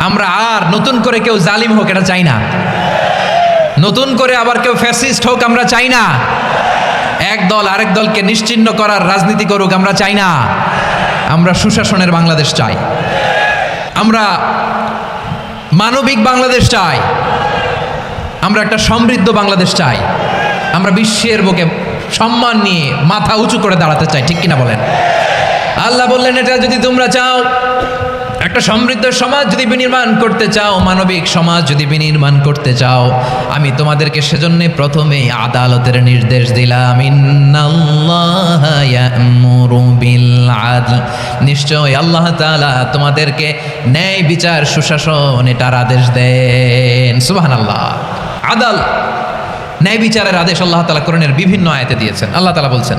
আমরা আর নতুন করে কেউ জালিম হোক, এটা চাই না। নতুন করে আবার কেউ ফ্যাসিস্ট হোক, আমরা চাই না। এক দল আরেক দলকে নিশ্চিহ্ন করার রাজনীতি করুক, আমরা চাই না। আমরা সুশাসনের বাংলাদেশ চাই। আমরা মানবিক বাংলাদেশ চাই। আমরা একটা সমৃদ্ধ বাংলাদেশ চাই। আমরা বিশ্বের বুকে সম্মান নিয়ে মাথা উঁচু করে দাঁড়াতে চাই, ঠিক কিনা বলেন? আল্লাহ বললেন, এটা যদি তোমরা চাও একটা সমৃদ্ধ সমাজ যদি বিনির্মাণ করতে চাও, মানবিক সমাজ যদি বিনির্মাণ করতে চাও, আমি তোমাদেরকে সেজন্য প্রথমে আদালতের নির্দেশ দিলাম। নিশ্চয় আল্লাহ তালা তোমাদেরকে ন্যায় বিচার, সুশাসন, এটার আদেশ দেন। সুবহানাল্লাহ। আদাল। ন্যায় বিচারের আদেশ আল্লাহ তালা কোরআনের বিভিন্ন আয়তে দিয়েছেন। আল্লাহ তালা বলছেন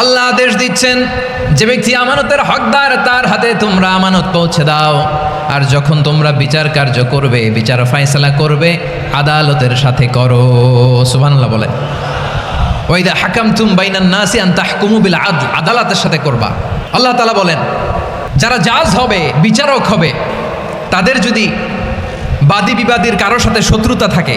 আল্লাহ আদেশ দিচ্ছেন, যে ব্যক্তি আমানতের হকদার, তার হাতে তোমরা আমানত পৌঁছে দাও। আর যখন তোমরা বিচার কার্য করবে, বিচার ফায়সালা করবে, আদালতের সাথে করো। সুবহানাল্লাহ বলে। ওইদা হাকাম তুম বাইনান নাসি আন তাহকুমু বিল আদল, আদালতের সাথে করবা। আল্লাহ তাআলা বলেন, যারা জাজ হবে, বিচারক হবে, তাদের যদি বাদী বিবাদীর কারোর সাথে শত্রুতা থাকে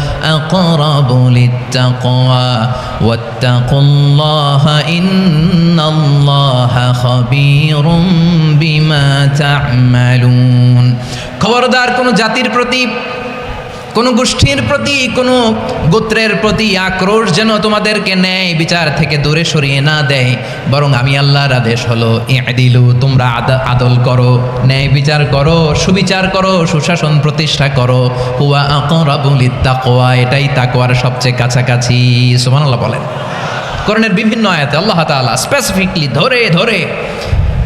أقرب للتقوى واتقوا الله إن الله خبير بما تعملون খবরদার কোনো জাতির প্রতি কোনো গোষ্ঠীর প্রতি, কোনো গোত্রের প্রতি আক্রোশ যেন তোমাদেরকে ন্যায় বিচার থেকে দূরে সরিয়ে না দেয়। বরং আমি আল্লাহর আদেশ হলো দিলু তোমরা আদ- আদল করো, ন্যায় বিচার করো, সুবিচার করো, সুশাসন প্রতিষ্ঠা করো। হুয়া আকরাবুল তাকওয়া এটাই তাকওয়ার সবচেয়ে কাছাকাছি। সুবহানাল্লাহ বলেন। কোরআনের বিভিন্ন আয়াতে আল্লাহ তাআলা স্পেসিফিকলি ধরে ধরে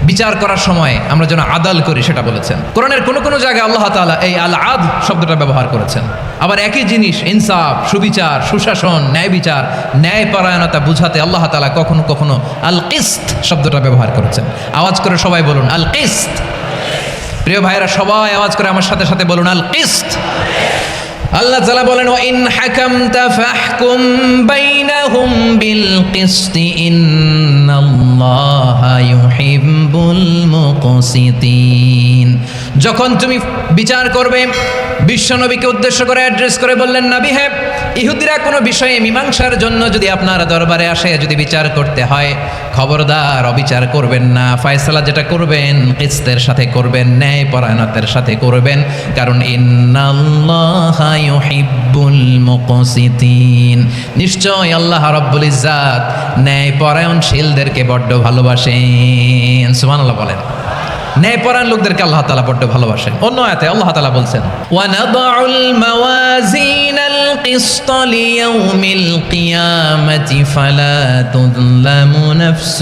বিচার করার সময় আমরা যেন আদাল করি, সেটা বলেছেন। কোরআনের কোনো কোনো জায়গায় আল্লাহ তালা এই আল আদ শব্দটা ব্যবহার করেছেন। আবার একই জিনিস, ইনসাফ, সুবিচার, সুশাসন, ন্যায় বিচার ন্যায় পরায়ণতা বুঝাতে আল্লাহ তালা কখনো কখনো আল কিস্ত শব্দটা ব্যবহার করেছেন। আওয়াজ করে সবাই বলুন আল কিস্ত প্রিয় ভাইরা সবাই আওয়াজ করে আমার সাথে সাথে বলুন আল কিস্ত আল্লাহ তালা বলেন ও ইন হাকামতা ফাহকুম বাইনাহুম বিল কিসতি ইন্নাল্লাহা যখন তুমি বিচার করবে বিশ্বনবীকে উদ্দেশ্য করে অ্যাড্রেস করে বললেন নাবি হ্যাঁ ইহুদিরা কোনো বিষয়ে মীমাংসার জন্য যদি আপনার দরবারে আসে, যদি বিচার করতে হয়, খবরদার অবিচার করবেন না। ফয়সালা যেটা করবেন, কিস্তের সাথে করবেন, ন্যায় পরায়ণতের সাথে করবেন, কারণ নিশ্চয় আল্লাহ রাব্বুল ইজ্জাত ন্যায় পরায়ণশীলদেরকে বড্ড ভালোবাসেন। সুবহানাল্লাহ বলেন। ন্যায়পরায়ণ লোকদেরকে আল্লাহ তালা বড্ড ভালোবাসেন অন্য আয়াতে আল্লাহ তালা বলছেন وَنَضَعُ الْمَوَازِينَ الْقِسْطَ لِيَوْمِ الْقِيَامَةِ فَلَا تُظْلَمُ نَفْسٌ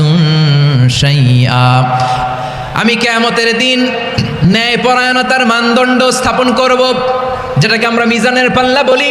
شَيْئًا আমি কেয়ামতের দিন ন্যায়পরায়ণতার মানদণ্ড স্থাপন করব যেটাকে আমরা মিজানের পাল্লা বলি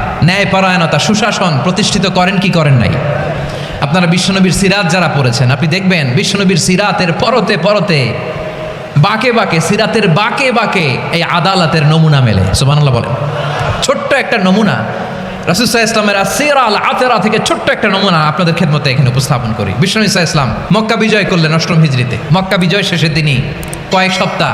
ন্যায় পরায়ণতা সুশাসন প্রতিষ্ঠিত করেন কি করেন নাই? আপনারা বিশ্বনবীর সিরাত যারা পড়েছেন, আপনি দেখবেন বিশ্বনবীর সিরাতের পরতে পরতে, বাকে বাকে, সিরাতের বাকে বাকে এই আদালতের নমুনা মেলে। সুবহানাল্লাহ বলেন। ছোট্ট একটা নমুনা রাসুসাহ ইসলামের আসিরা আল আতেরা থেকে ছোট্ট একটা নমুনা আপনাদের খেদমতে এখানে উপস্থাপন করি। বিষ্ণু ইসা ইসলাম মক্কা বিজয় করলেন অষ্টম হিজড়িতে। মক্কা বিজয় শেষের দিনই কয়েক সপ্তাহ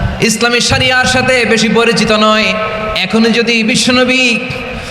ইসলামী সারিয়ার সাথে বেশি পরিচিত নয়। এখনও যদি বিশ্বনবী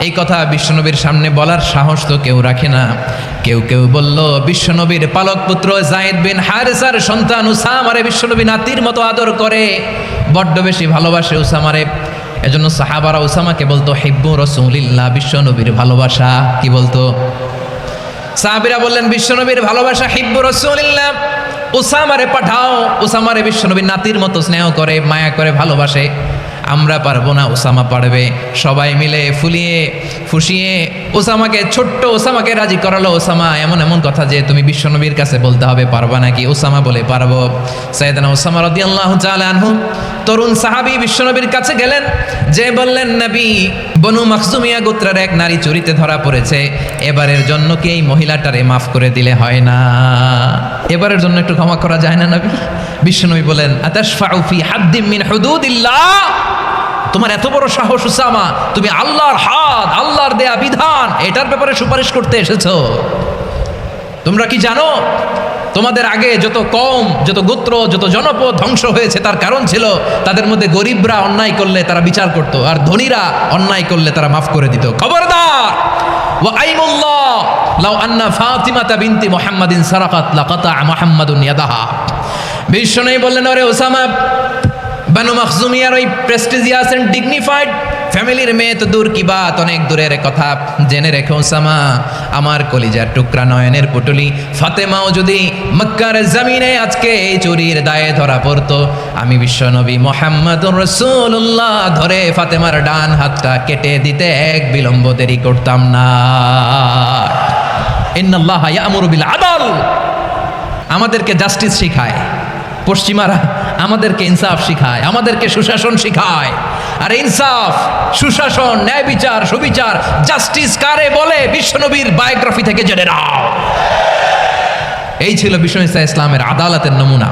এই কথা বিশ্বনবীর সামনে বলার সাহস তো কেউ রাখে না। কেউ কেউ বলল, বিশ্বনবীর পালক পুত্র জায়েদ বিন হারেসার সন্তান উসামারে বিশ্বনবী নাতির মতো আদর করে। বড্ড বেশি ভালোবাসে উসামারে। এজন্য সাহাবারা উসামাকে বলতো, হিব্বু রসুলিল্লাহ, বিশ্বনবীর ভালোবাসা। কি বলতো? সাহাবিরা বললেন, বিশ্বনবীর ভালোবাসা হিব্বু রসুলিল্লাহ, উসামারে পাঠাও। উসামারে বিশ্বনবীর নাতির মতো স্নেহ করে, মায়া করে ভালোবাসে। আমরা পারব না ওসামা পারবে। সবাই মিলে ফুলিয়ে ফুসিয়ে ওসামাকে, ছোট্ট ওসামাকে রাজি করালো। ওসামা, এমন এমন কথা যে তুমি বিশ্বনবীর কাছে বলতে হবে, পারবা নাকি? ওসামা বলে, পারব। সৈয়দনা ওসামা রদি আল্লাহ আনহু, তরুণ সাহাবি বিশ্বনবীর কাছে গেলেন, যে বললেন, নবী, বনু মাকসুমিয়া গোত্রের এক নারী চুরিতে ধরা পড়েছে। এবারের জন্য কি এই মহিলাটারে মাফ করে দিলে হয় না? এবারের জন্য একটু ক্ষমা করা যায় না, নবী? বিশ্বনবী বলেন হুদুদিল্লাহ? তোমার এত বড় সাহস উসামা তুমি আল্লাহর হাত দেয়া বিধান এটার ব্যাপারে সুপারিশ করতে এসেছ। তোমরা কি জানো, তোমাদের আগে যত কম যত গোত্র, যত জনপদ ধ্বংস হয়েছে, তার কারণ ছিল তাদের মধ্যে গরিবরা অন্যায় করলে তারা বিচার করত, আর ধনীরা অন্যায় করলে তারা মাফ করে দিত। খবরদার! ওয়া আইমুল্লাহ লাউ আন্না ফাতিমাতা বিনতি মুহাম্মাদিন সারাকাত, লাকাতা মুহাম্মাদুন ইয়াদাহা। বিষ্ণু বললেন, ওরে ওসামা, বানু মাখজুমিয়ার ওই প্রেস্টিজিয়াস এন্ড ডিগনিফাইড ফ্যামিলির মেয়ে তো দূর কি বাত? অনেক দূরের কথা। জেনে রেখো সামা আমার কলিজার টুকরা নয়নের পুটুলি। ফাতেমাও যদি মক্কার জমিনে আজকে এই চুরির দায়ে ধরা পড়তো, আমি বিশ্বনবী মোহাম্মদ রসুল্লাহ ধরে ফাতেমার ডান হাতটা কেটে দিতে এক বিলম্ব দেরি করতাম না। ইন্নাল্লাহ ইয়ামুরু আদল। আমাদেরকে জাস্টিস শিখায়। পশ্চিমারা আমাদেরকে ইনসাফ শিখায়, আমাদেরকে সুশাসন শিখায়। আর ইনসাফ, সুশাসন, ন্যায় বিচার, সুবিচার, জাস্টিস কারে বলে বিশ্বনবীর বায়োগ্রাফি থেকে জেনে নাও। এই ছিল বিষ্ণু ইসা ইসলামের আদালতের নমুনা।